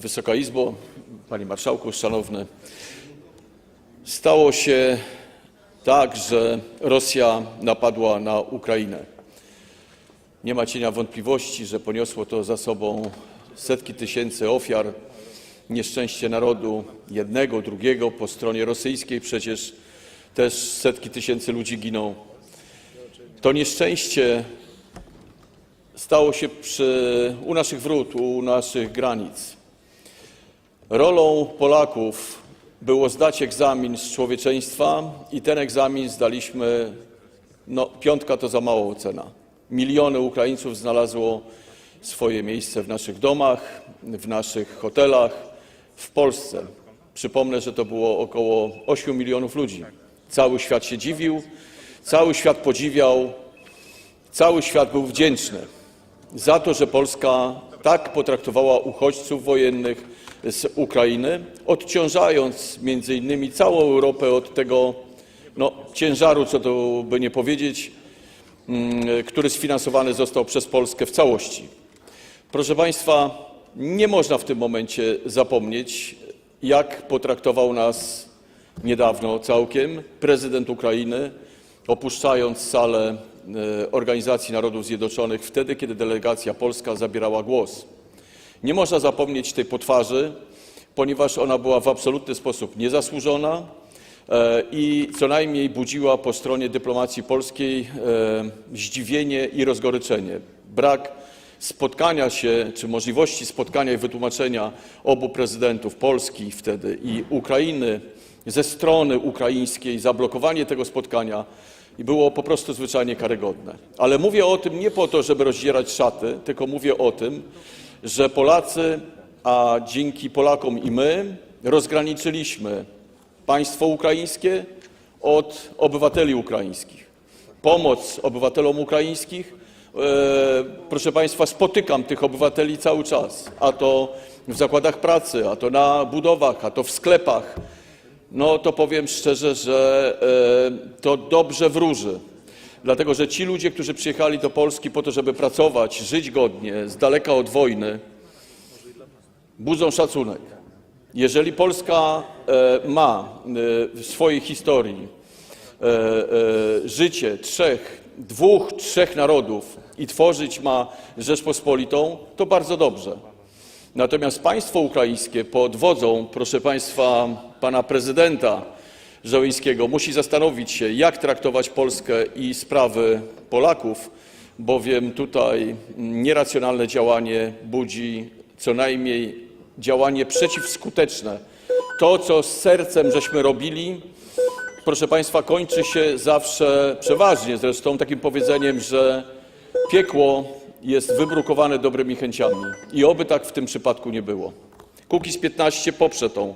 Wysoka Izbo, Panie Marszałku, Szanowny. Stało się tak, że Rosja napadła na Ukrainę. Nie ma cienia wątpliwości, że poniosło to za sobą setki tysięcy ofiar, nieszczęście narodu jednego, drugiego. Po stronie rosyjskiej przecież też setki tysięcy ludzi giną. To nieszczęście stało się przy, u naszych wrót, u naszych granic. Rolą Polaków było zdać egzamin z człowieczeństwa i ten egzamin zdaliśmy, no piątka to za mała ocena. Miliony Ukraińców znalazło swoje miejsce w naszych domach, w naszych hotelach, w Polsce. Przypomnę, że to było około 8 milionów ludzi. Cały świat się dziwił, cały świat podziwiał, cały świat był wdzięczny za to, że Polska tak potraktowała uchodźców wojennych z Ukrainy, odciążając między innymi całą Europę od tego no, ciężaru, co to by nie powiedzieć, mm, który sfinansowany został przez Polskę w całości. Proszę Państwa, nie można w tym momencie zapomnieć, jak potraktował nas niedawno całkiem prezydent Ukrainy, opuszczając salę e, Organizacji Narodów Zjednoczonych wtedy, kiedy delegacja polska zabierała głos. Nie można zapomnieć tej potwarzy, ponieważ ona była w absolutny sposób niezasłużona e, i co najmniej budziła po stronie dyplomacji polskiej e, zdziwienie i rozgoryczenie. Brak spotkania się, czy możliwości spotkania i wytłumaczenia obu prezydentów Polski wtedy i Ukrainy ze strony ukraińskiej, zablokowanie tego spotkania i było po prostu zwyczajnie karygodne. Ale mówię o tym nie po to, żeby rozdzierać szaty, tylko mówię o tym, że Polacy, a dzięki Polakom i my, rozgraniczyliśmy państwo ukraińskie od obywateli ukraińskich. Pomoc obywatelom ukraińskich, e, proszę Państwa, spotykam tych obywateli cały czas, a to w zakładach pracy, a to na budowach, a to w sklepach. No to powiem szczerze, że e, to dobrze wróży. Dlatego, że ci ludzie, którzy przyjechali do Polski po to, żeby pracować, żyć godnie, z daleka od wojny, budzą szacunek. Jeżeli Polska e, ma e, w swojej historii e, życie trzech, dwóch, trzech narodów i tworzyć ma Rzeczpospolitą, to bardzo dobrze. Natomiast państwo ukraińskie pod wodzą, proszę Państwa, pana prezydenta Żołyńskiego musi zastanowić się, jak traktować Polskę i sprawy Polaków, bowiem tutaj nieracjonalne działanie budzi co najmniej działanie przeciwskuteczne. To, co z sercem żeśmy robili, proszę Państwa, kończy się zawsze, przeważnie zresztą, takim powiedzeniem, że piekło jest wybrukowane dobrymi chęciami. I oby tak w tym przypadku nie było. Kukiz 15 poprze tą